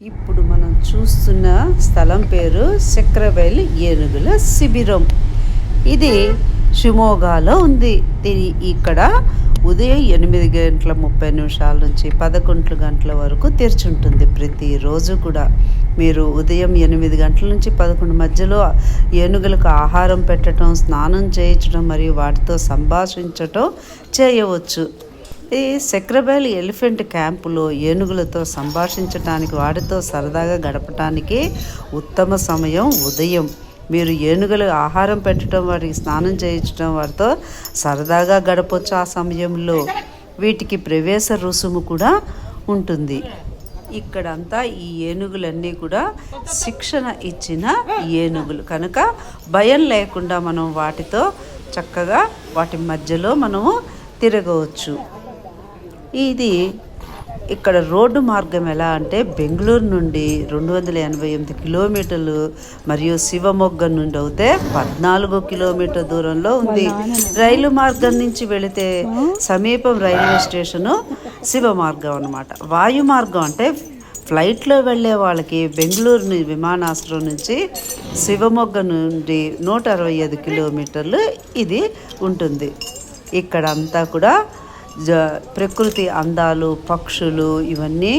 ఇప్పుడు మనం చూస్తున్న స్థలం పేరు చక్రబయలు ఏనుగుల శిబిరం. ఇది షిమోగాలో ఉంది. దీని ఇక్కడ ఉదయం ఎనిమిది గంటల ముప్పై నిమిషాల నుంచి పదకొండు గంటల వరకు తెరిచుంటుంది ప్రతిరోజు కూడా. మీరు ఉదయం ఎనిమిది గంటల నుంచి పదకొండు మధ్యలో ఏనుగులకు ఆహారం పెట్టడం స్నానం చేయించడం మరియు వాటితో సంభాషించటం చేయవచ్చు. ఈ చక్రబయలు ఎలిఫెంట్ క్యాంపులో ఏనుగులతో సంభాషించటానికి వాటితో సరదాగా గడపటానికి ఉత్తమ సమయం ఉదయం. మీరు ఏనుగులు ఆహారం పెట్టడం వాటికి స్నానం చేయించడం వాటితో సరదాగా గడపొచ్చు ఆ సమయంలో. వీటికి ప్రవేశ రుసుము కూడా ఉంటుంది. ఇక్కడంతా ఈ ఏనుగులన్నీ కూడా శిక్షణ ఇచ్చిన ఏనుగులు. కనుక భయం లేకుండా మనం వాటితో చక్కగా వాటి మధ్యలో మనము తిరగవచ్చు. ఇది ఇక్కడ రోడ్డు మార్గం ఎలా అంటే బెంగళూరు నుండి రెండు వందల ఎనభై ఎనిమిది కిలోమీటర్లు మరియు శివమొగ్గ నుండి అయితే పద్నాలుగు కిలోమీటర్ దూరంలో ఉంది. రైలు మార్గం నుంచి వెళితే సమీపం రైల్వే స్టేషను శివ మార్గం అనమాట వాయు మార్గం అంటే ఫ్లైట్లో వెళ్ళే వాళ్ళకి బెంగళూరు విమానాశ్రయం నుంచి శివమొగ్గ నుండి నూట అరవై ఐదు కిలోమీటర్లు ఇది ఉంటుంది. ఇక్కడ అంతా కూడా ప్రకృతి అందాలు పక్షులు ఇవన్నీ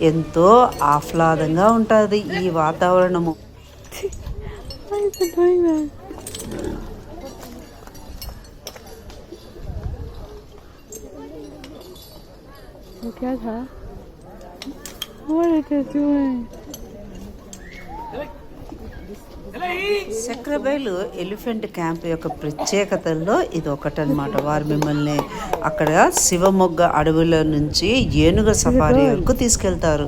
ఎంతో ఆహ్లాదంగా ఉంటుంది ఈ వాతావరణము. What is it doing? That? Elephant camp యొక్క ప్రత్యేకతల్లో ఇది ఒకటనమాట వారు మిమ్మల్ని అక్కడ శివమొగ్గ అడవుల నుంచి ఏనుగ సఫారీ వరకు తీసుకెళ్తారు.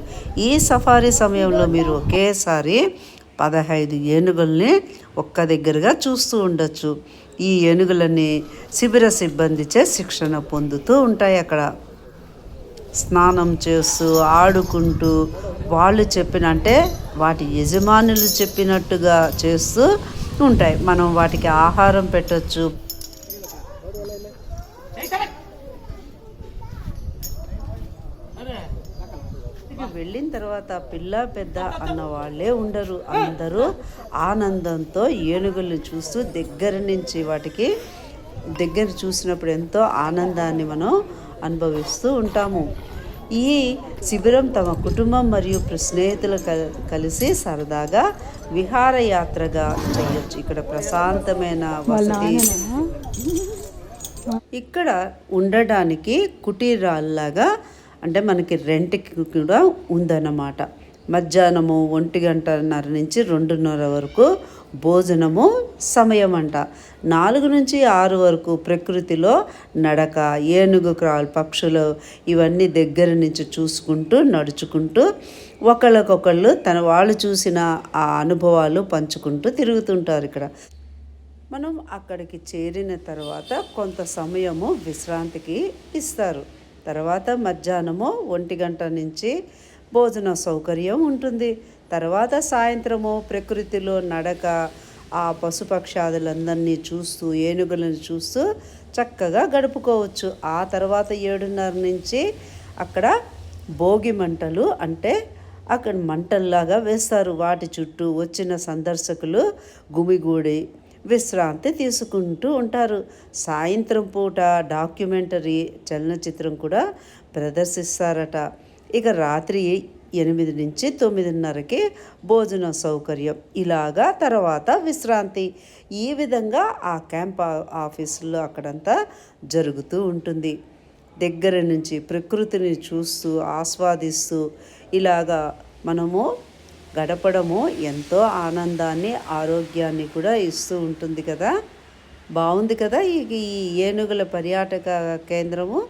ఈ సఫారీ సమయంలో మీరు ఒకేసారి పదహైదు ఏనుగుల్ని ఒక్క దగ్గరగా చూస్తూ ఉండొచ్చు. ఈ ఏనుగులని శిబిర సిబ్బందిచే శిక్షణ పొందుతూ ఉంటాయి అక్కడ స్నానం చేస్తూ ఆడుకుంటూ వాళ్ళు చెప్పిన అంటే వాటి యజమానులు చెప్పినట్టుగా చేస్తూ ఉంటాయి. మనం వాటికి ఆహారం పెట్టచ్చు. వెళ్ళిన తర్వాత పిల్ల పెద్ద అన్న వాళ్ళే ఉండరు. అందరూ ఆనందంతో ఏనుగుల్ని చూస్తూ దగ్గర నుంచి వాటికి దగ్గర చూసినప్పుడు ఎంతో ఆనందాన్ని మనం అనుభవిస్తూ ఉంటాము. ఈ శిబిరం తమ కుటుంబం మరియు స్నేహితులు కల్- కలిసి సరదాగా విహారయాత్రగా చేయొచ్చు ఇక్కడ ప్రశాంతమైన వసతి ఇక్కడ ఉండడానికి కుటీరాల్లాగా అంటే మనకి రెంట్కి కూడా ఉందన్నమాట. మధ్యాహ్నము ఒంటి గంటన్నర నుంచి రెండున్నర వరకు భోజనము సమయం అంట నాలుగు నుంచి ఆరు వరకు ప్రకృతిలో నడక ఏనుగు క్రాల్ పక్షులు ఇవన్నీ దగ్గర నుంచి చూసుకుంటూ నడుచుకుంటూ ఒకళ్ళకొకళ్ళు తన వాళ్ళు చూసిన ఆ అనుభవాలు పంచుకుంటూ తిరుగుతుంటారు ఇక్కడ. మనం అక్కడికి చేరిన తర్వాత కొంత సమయము విశ్రాంతికి ఇస్తారు. తర్వాత మధ్యాహ్నము ఒంటి గంట నుంచి భోజన సౌకర్యం ఉంటుంది. తర్వాత సాయంత్రము ప్రకృతిలో నడక ఆ పశుపక్షాదులందరినీ చూస్తూ ఏనుగులను చూస్తూ చక్కగా గడుపుకోవచ్చు. ఆ తర్వాత ఏడున్నర నుంచి అక్కడ భోగి మంటలు అంటే అక్కడ మంటల్లాగా వేస్తారు. వాటి చుట్టూ వచ్చిన సందర్శకులు గుమిగూడి విశ్రాంతి తీసుకుంటూ ఉంటారు. సాయంత్రం పూట డాక్యుమెంటరీ చలనచిత్రం కూడా ప్రదర్శిస్తారట. ఇక రాత్రి ఎనిమిది నుంచి తొమ్మిదిన్నరకి భోజన సౌకర్యం. ఇలాగా తర్వాత విశ్రాంతి. ఈ విధంగా ఆ క్యాంప్ ఆఫీసులో అక్కడంతా జరుగుతూ ఉంటుంది. దగ్గర నుంచి ప్రకృతిని చూస్తూ ఆస్వాదిస్తూ ఇలాగా మనము గడపడము ఎంతో ఆనందాన్ని ఆరోగ్యాన్ని కూడా ఇస్తూ ఉంటుంది కదా. బాగుంది కదా ఈ ఏనుగుల పర్యాటక కేంద్రము?